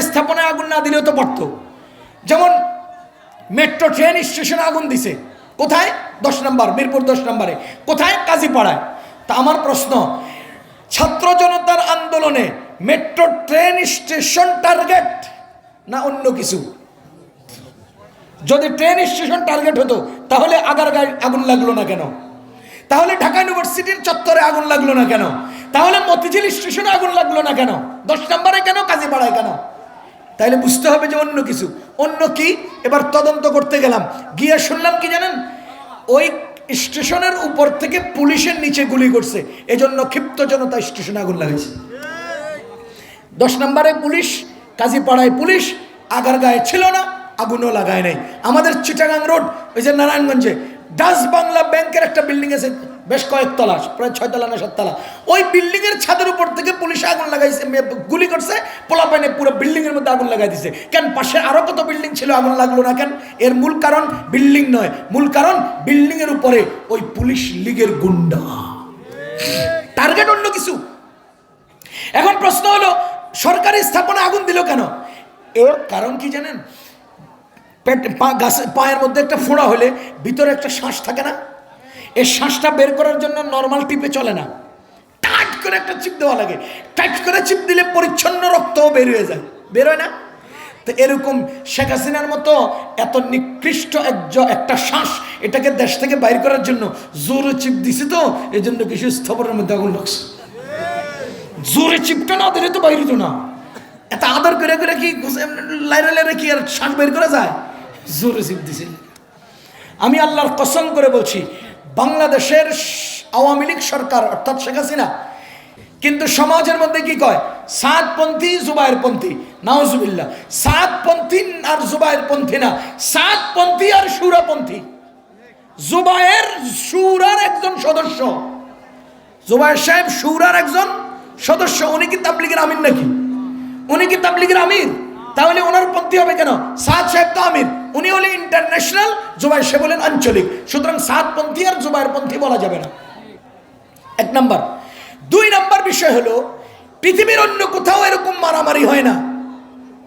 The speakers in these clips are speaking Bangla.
স্থাপনায় আগুন না দিলেও তো পড়তো। যেমন মেট্রো ট্রেন স্টেশনে আগুন দিছে। কোথায়? দশ নম্বর, মিরপুর দশ নম্বরে। কোথায়? কাজীপাড়ায়। তা আমার প্রশ্ন, ছাত্র জনতার আন্দোলনে মেট্রো ট্রেন স্টেশন টার্গেট না অন্য কিছু? যদি ট্রেন স্টেশন টার্গেট হতো, তাহলে আগার গায়ে আগুন লাগল না কেন? তাহলে ঢাকা ইউনিভার্সিটির চত্বরে আগুন লাগল না কেন? তাহলে মতিঝিল স্টেশনে আগুন লাগল না কেন? দশ নম্বরে কেন? কাজীপাড়ায় কেন? তাইলে বুঝতে হবে যে অন্য কিছু। অন্য কি? এবার তদন্ত করতে গেলাম। গিয়ে শুনলাম কি জানেন? ওই স্টেশনের উপর থেকে পুলিশের নিচে গুলি করছে। এজন্য ক্ষিপ্ত জনতা স্টেশনে আগুন লাগাইছে। দশ নম্বরে পুলিশ, কাজীপাড়ায় পুলিশ আগার গায়ে ছিল না, আগুনও লাগায় নাই। আমাদের চিটাগাং রোড, ওই যে নারায়ণগঞ্জে ডাস বাংলা ব্যাংকের একটা বিল্ডিং আছে। বেশ কয়েকতলা প্রায় ছয় ছয়তলা না সাততলা ওই বিল্ডিংয়ের ছাদের উপর থেকে পুলিশ আগুন লাগাইছে গুলি করছে পোলা পাইনে পুরো বিল্ডিংয়ের মধ্যে আগুন লাগাই দিছে। কেন পাশে আরও কত বিল্ডিং ছিল, আগুন লাগল না কেন? এর মূল কারণ বিল্ডিং নয়, মূল কারণ বিল্ডিংয়ের উপরে ওই পুলিশ লীগের গুন্ডা। টার্গেট অন্য কিছু। এখন প্রশ্ন হলো, সরকারি স্থাপনা আগুন দিল কেন? এর কারণ কি জানেন? পেট, পা, গাছে, পায়ের মধ্যে একটা ফোঁড়া হলে ভিতরে একটা শ্বাস থাকে না? এই শ্বাসটা বের করার জন্য নর্মাল টিপে চলে না। টাইট করে একটা চিপ দেওয়া লাগে। টাইট করে চিপ দিলে পরিচ্ছন্ন রক্তও বের হয়ে যায়। বের হয় না? তো এরকম শেখ হাসিনার মতো এত নিকৃষ্ট একজ- একটা শ্বাস এটাকে দেশ থেকে বাইর করার জন্য জোরে চিপ দিছে তো এই জন্য কিছু স্থপনের মধ্যে আগুন লাগছে। জোরে চিপটা না দিলে তো বাইরে তো না। এত আদর করে করে কি লাইরে লাইরে কি আর শ্বাস বের করা যায়? জোরে চিপ দিছে। আমি আল্লাহর কসম করে বলছি বাংলাদেশের আওয়ামী লীগ সরকার, অর্থাৎ শেখ হাসিনা। কিন্তু সমাজের মধ্যে কি কয়? সাতপন্থী জুবাইর পন্থী নাউজুবিল্লাহ। সাতপন্থী আর জুবাইর পন্থী না। সাতপন্থী আর সুরাপন্থী। জুবায়ের সুরার একজন সদস্য। জুবায়ের সাহেব সুরার একজন সদস্য। উনি কি তাবলিগের আমির নাকি? উনি কি তাবলিগের আমির? তাহলে ওনার পন্থী হবে কেন? সাদ সাহেব তো আমির। উনি হলেন ইন্টারন্যাশনাল জুবাইর সাহেব হলেন আঞ্চলিক। সুতরাং সাতপন্থী আর জুবাইর পন্থী বলা যাবে না। এক নাম্বার। দুই নাম্বার বিষয় হলো পৃথিবীর অন্য কোথাও এরকম মারামারি হয় না।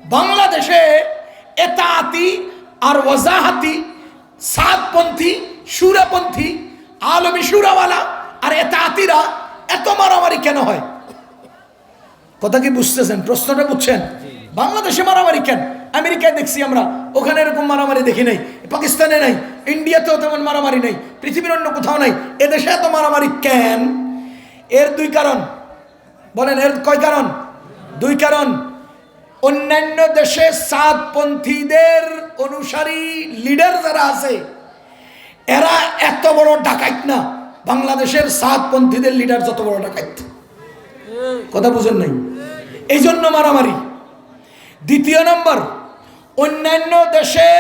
বাংলাদেশে এতাহাতি আর ওয়াজাহাতি সাতপন্থী সুরাপন্থী আলমী সুরাওয়ালা আর এতাহাতিরা এত মারামারি কেন হয়? কথা কি বুঝতেছেন? প্রশ্নটা বুঝছেন? বাংলাদেশে মারামারি কেন? আমেরিকায় দেখছি আমরা। ওখানে এরকম মারামারি দেখি নাই। পাকিস্তানে নাই। ইন্ডিয়াতেও তেমন মারামারি নাই। পৃথিবীর অন্য কোথাও নাই। এদেশে এত মারামারি কেন? এর দুই কারণ। বলেন, এর কয় কারণ? দুই কারণ। অন্যান্য দেশে সাতপন্থীদের অনুসারী লিডার যারা আছে, এরা এত বড় ডাকাইত না। বাংলাদেশের সাতপন্থীদের লিডার যত বড় ডাকাইত। কথা বুঝেন নাই? এই জন্য মারামারি। দ্বিতীয় নম্বর অন্যান্য দেশে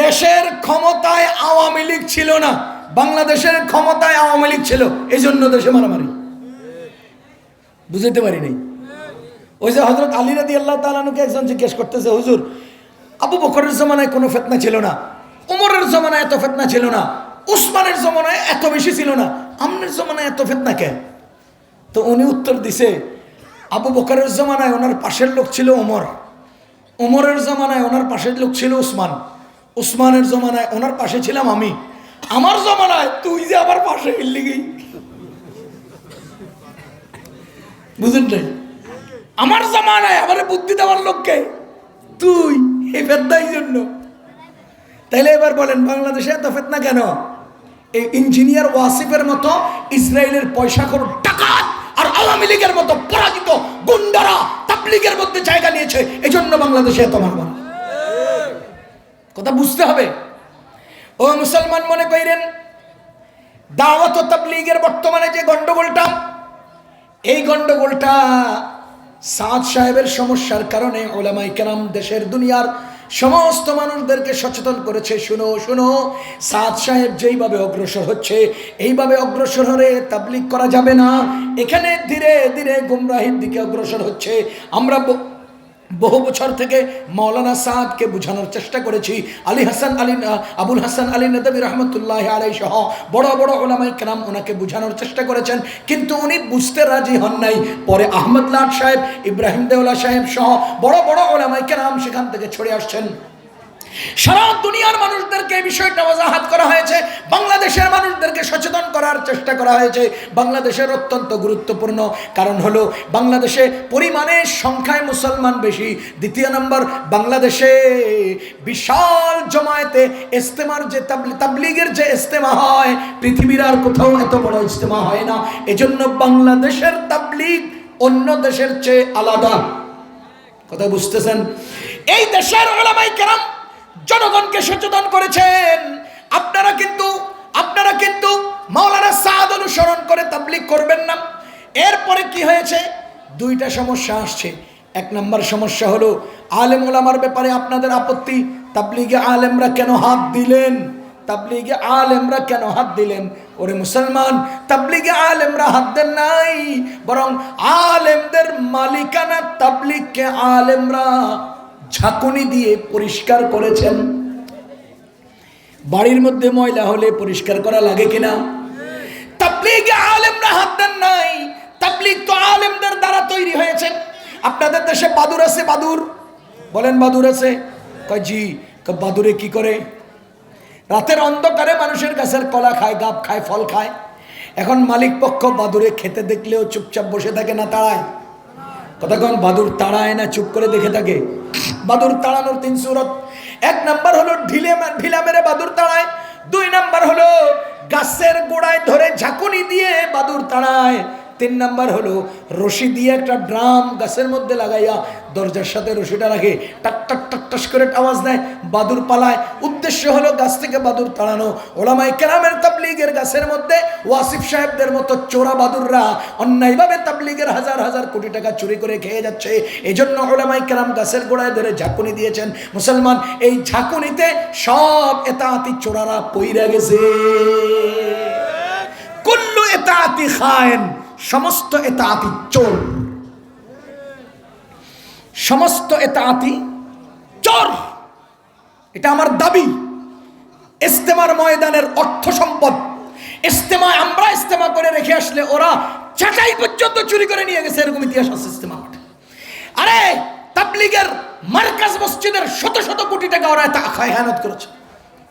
দেশের ক্ষমতায় আওয়ামী লীগ ছিল না, বাংলাদেশের ক্ষমতায় আওয়ামী লীগ ছিল এই জন্য দেশে মারামারি। বুঝতে পারি নাই ওই যে হজরত আলী রাদি আল্লাহ তালানুকে একজন জিজ্ঞেস করতেছে, হুজুর, আবু বকরের জমানায় কোনো ফেতনা ছিল না? উমরের জমানায় এত ফেতনা ছিল না? উসমানের জমানায় এত বেশি ছিল না? আমনের জমানায় এত ফেতনা কেন তো উনি উত্তর দিছে আবু বকরের জমানায় ওনার পাশের লোক ছিল ওমর। ওমরের জমানায় ওনার পাশের লোক ছিল উসমান। উসমানের জমানায় ওনার পাশে ছিলাম আমি। আমার জমানায় তুই যে আমার পাশে গেলি গই বুঝলেন নাই? আমার জমানায় আমার বুদ্ধি দেওয়ার লোককে তুই, এই ফেতনাই জন্য। তাইলে এবার বলেন, বাংলাদেশে এত ফেতনা কেন? এই ইঞ্জিনিয়ার ওয়াসিফের মতো ইসরায়েলের পয়সা খোর আওয়ামী লীগের মতো পরাজিত গুন্ডারা তাবলিগের মধ্যে জায়গা নিয়েছে এই জন্য বাংলাদেশে এত মারবার কথা বুঝতে হবে। ও মুসলমান মনে কইরেন দাওয়াত তাবলিগের বর্তমানে যে গন্ডগোলটা এই গন্ডগোলটা সাদ সাহেবের সমস্যার কারণে ওলামাই কেরাম দেশের দুনিয়ার সমস্ত মানুষদেরকে সচেতন করেছে। শুনো শুনো, সাদ সাহেব যেইভাবে অগ্রসর হচ্ছে, এইভাবে অগ্রসর হলে তাবলিক করা যাবে না। এখানে ধীরে ধীরে গুমরাহির দিকে অগ্রসর হচ্ছে। আমরা বহু বছর থেকে মৌলানা সাদকে বোঝানোর চেষ্টা করেছি। আলী হাসান আলী, আবুল হাসান আলী নদী রহমতুল্লাহ আলাই সহ বড় বড় ওলামাই কেরাম ওনাকে বোঝানোর চেষ্টা করেছেন। কিন্তু উনি বুঝতে রাজি হন নাই। পরে আহমদ লাট সাহেব, ইব্রাহিম দেউলা সাহেব সহ বড় বড় ওলামাই কেরাম সেখান থেকে ছড়ে আসছেন। সারা দুনিয়ার মানুষদেরকে এই বিষয়টা ওজাহাত করা হয়েছে, বাংলাদেশের মানুষদেরকে সচেতন করার চেষ্টা করা হয়েছে। বাংলাদেশের অত্যন্ত গুরুত্বপূর্ণ কারণ হলো, বাংলাদেশে পরিমাণে সংখ্যায় মুসলমান বেশি। দ্বিতীয় নম্বর, বাংলাদেশে বিশাল জমায়েতে ইস্তেমার যে তাবলি- তাবলিগের যে ইস্তেমা হয়, পৃথিবীর আর কোথাও এত বড় ইস্তেমা হয় না। এজন্য বাংলাদেশের তাবলিগ অন্য দেশের চেয়ে আলাদা। কথা বুঝতেছেন? এই দেশের ওলামাই কেরাম জনগণকে সচেতন করেছেন। আপনারা কিন্তু আপনারা কিন্তু মাওলানা সাদ অনুসরণ করে তাবলিগ করবেন না। এরপরে কি হয়েছে? দুইটা সমস্যা আসছে। এক নম্বর সমস্যা হলো, আলেম ওলামার ব্যাপারে আপনাদের আপত্তি, তাবলিগে আলেমরা কেন হাত দিলেন? তাবলিগে আলেমরা কেন হাত দিলেন? ওরে মুসলমান, তাবলিগে আলেমরা হাত দেন নাই, বরং আলেমদের মালিকানা তাবলিগকে আলেমরা ঝাঁকুনি দিয়ে পরিষ্কার করেছেন। বাড়ির মধ্যে ময়লা হলে পরিষ্কার করা লাগে কিনা? আলেমরা নাই। তো দ্বারা তৈরি আপনাদের দেশে বাদুর আছে বলেন বাদুর আছে? কয়, জি। বাদুরে কি করে? রাতের অন্ধকারে মানুষের কলা খায় খায়, ফল খায়। এখন মালিক পক্ষ বাদুরে খেতে দেখলেও চুপচাপ বসে থাকে না, তাড়ায়। কতক্ষণ বাদুর তাড়ায় না, চুপ করে দেখে থাকে? বাদুর তাড়ানোর তিন সুরত। এক নাম্বার হলো ঢিলে ঢিলা মেরে বাদুর তাড়ায়। দুই নাম্বার হলো গাছের গোড়ায় ধরে ঝাঁকুনি দিয়ে বাদুর তাড়ায়। তিন নাম্বার হলো, রশি দিয়ে একটা ড্রাম গাছের মধ্যে লাগাইয়া দরজার সাথে রশিটা রাখে, টাক টাক টাক, টাস করে আওয়াজ দেয়, বাদুর পালায়। উদ্দেশ্য হলো গাছ থেকে বাদুর তাড়ানো। ওলামাই কেরামের তাবলিগের গাছের মধ্যে ওয়াসিফ সাহেবদের মতো চোরা বাদুররা অন্যায়ভাবে তাবলিগের হাজার হাজার কোটি টাকা চুরি করে খেয়ে যাচ্ছে। এই জন্য ওলামাই কেরাম গাছের গোড়ায় ধরে ঝাঁকুনি দিয়েছেন, মুসলমান, এই ঝাঁকুনিতে সব এতাতি চোরারা পইরা গেছে। কুল্লু এতাতি খায়েন। সমস্ত এতাতি চোর। সমস্ত এতাতি চোর। এটা আমার দাবি। ইস্তেমার ময়দানের অর্থ সম্পদ। ইস্তেমায় আমরা ইস্তেমা করে রেখে আসলে ওরা চাটাই পর্যন্ত চুরি করে নিয়ে গেছে, এরকম ইতিহাস আছে ইস্তেমা মাঠে। আরে, তাবলিগের মার্কাজ মসজিদের শত শত কোটি টাকা ওরা তা খায়ানত করেছে।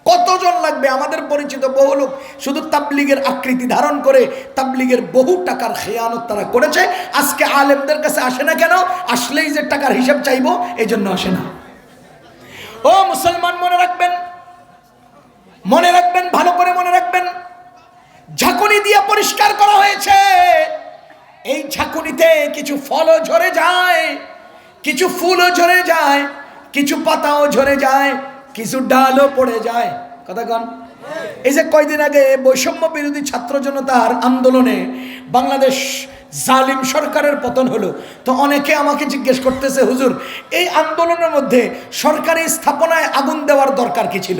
কতজন লাগবে আমাদের পরিচিত বহু লোক শুধু তাবলিগের আকৃতি ধারণ করে তাবলিগের বহু টাকার খেয়ানত তারা করেছে। আজকে আলেমদের কাছে আসে না কেন? আসলেই যে টাকার হিসাব চাইব এই জন্য আসে না। ও মুসলমান, মনে রাখবেন। মনে রাখবেন, ভালো করে মনে রাখবেন। ঝাঁকুনি দিয়ে পরিষ্কার করা হয়েছে। এই ঝাঁকুনিতে কিছু ফলও ঝরে যায়, কিছু ফুলও ঝরে যায়, কিছু পাতাও ঝরে যায়। কিছু ডালও পড়ে যায়। কথা কন। এই যে কয়দিন আগে বৈষম্য বিরোধী ছাত্র জনতার আন্দোলনে বাংলাদেশ জালিম সরকারের পতন হলো, তো অনেকে আমাকে জিজ্ঞেস করতেছে, হুজুর, এই আন্দোলনের মধ্যে সরকারি স্থাপনায় আগুন দেওয়ার দরকার কি ছিল?